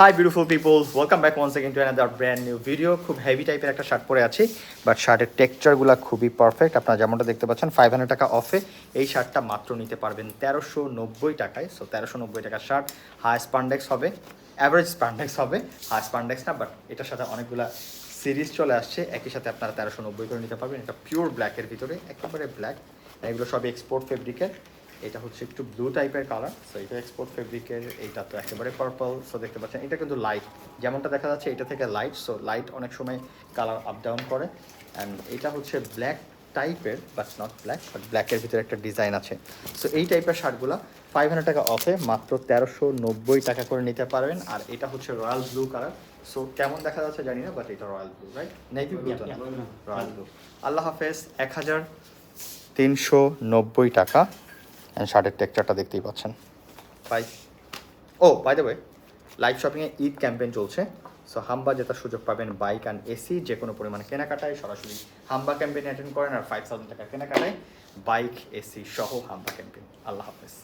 Hi beautiful people welcome back once again to another brand new video খুব heavy টাইপের একটা shirt পরে আছি বাট শার্টের টেক্সচারগুলো খুবই পারফেক্ট আপনারা যেমনটা দেখতে পাচ্ছেন ফাইভ হান্ড্রেড টাকা অফে এই শার্টটা মাত্র নিতে পারবেন তেরোশো নব্বই টাকায়। সো তেরোশো নব্বই টাকার শার্ট হাই স্পান্ডেক্স হবে অ্যাভারেজ স্পান্ডেক্স হবে হাই স্পান্ডেক্স না বাট এটার সাথে অনেকগুলা সিরিজ চলে আসছে। একই সাথে আপনারা তেরোশো নব্বই করে নিতে পারবেন। এটা পিওর ব্ল্যাকের ভিতরে, একেবারে ব্ল্যাক এগুলো সবই এক্সপোর্ট ফেব্রিকের এটা হচ্ছে একটু ব্লু টাইপের কালার সো এটা এক্সপোর্ট ফেব্রিকের এইটা তো একেবারে পার্পল সো দেখতে পাচ্ছেন এটা কিন্তু লাইট যেমনটা দেখা যাচ্ছে এটা থেকে লাইট সো লাইট অনেক সময় কালার আপ ডাউন করে অ্যান্ড এটা হচ্ছে ব্ল্যাক টাইপের বাট নট ব্ল্যাক বাট ব্ল্যাকের ভিতরে একটা ডিজাইন আছে। সো এই টাইপের শার্টগুলো ফাইভ হান্ড্রেড টাকা অফে মাত্র তেরোশো নব্বই টাকা করে নিতে পারবেন আর এটা হচ্ছে রয়্যাল ব্লু কালার সো কেমন দেখা যাচ্ছে জানি না বাট এটা royal blue right navy blue তো না? রয়্যাল ব্লু আল্লাহ হাফেজ এক হাজার তিনশো নব্বই টাকা। অ্যান্ড শার্টের টেক্সচারটা দেখতেই পাচ্ছেন। বাই ও বাই ওয়ে লাইভ শপিংয়ে ঈদ ক্যাম্পেইন চলছে। সো হাম্বা জেতার সুযোগ পাবেন বাইক অ্যান্ড এসি যে কোনো পরিমাণে কেনাকাটায়। সরাসরি হাম্বা ক্যাম্পেইন অ্যাটেন্ড করেন আর ফাইভ থাউজেন্ড টাকা কেনাকাটায়। বাইক এসি সহ হাম্বা ক্যাম্পেইন আল্লাহ হাফেজ।